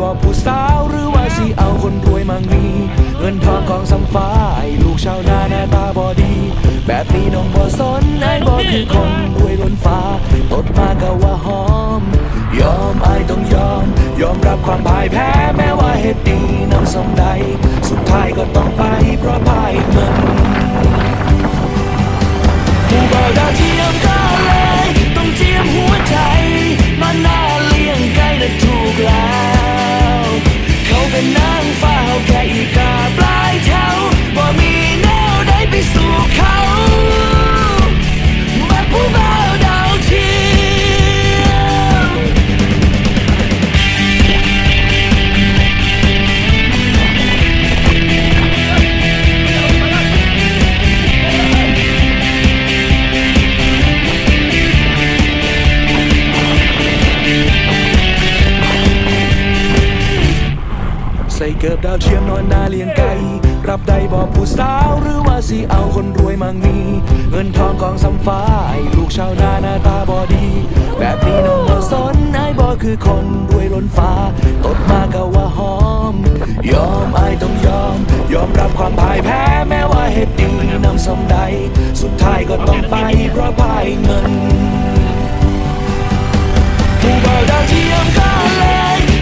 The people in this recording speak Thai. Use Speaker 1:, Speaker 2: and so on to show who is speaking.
Speaker 1: บอกผู้สาวหรือว่าสิเอาคนรวยมั่งมีเงินทองของสำฟ้าลูกชาวนาหน้าตาบอดี แบบนี้น้องบ่สนไอ้บ่คือคนรวยล้นฟ้าตดมาก็ว่าหอม ยอมไอ้ต้องยอม ยอมรับความพ่ายแพ้แม้ว่าเหตุดีน้ำสมใด สุดท้ายก็ต้องไปเพราะพ่ายเงินผู้บ่าวดาวที เกิบดาวเทียมนอนนาเลียงไก่รับได้บอกผู้สาวหรือว่าสิเอาคนรวยมั่งมี เงินทองกองสำฟ้าลูกชาวนาหน้าตาบอดี แบบนี้น้องบ่สนนายบอคือคนรวยล้นฟ้า ตดมาก็ว่าหอม ยอมอายต้องยอม ยอมรับความพ่ายแพ้แม้ว่าเหตุดีนำสมใด สุดท้ายก็ต้องไปเพราะพ่ายเงินผู้บ่าวดาวเทียมก็เลย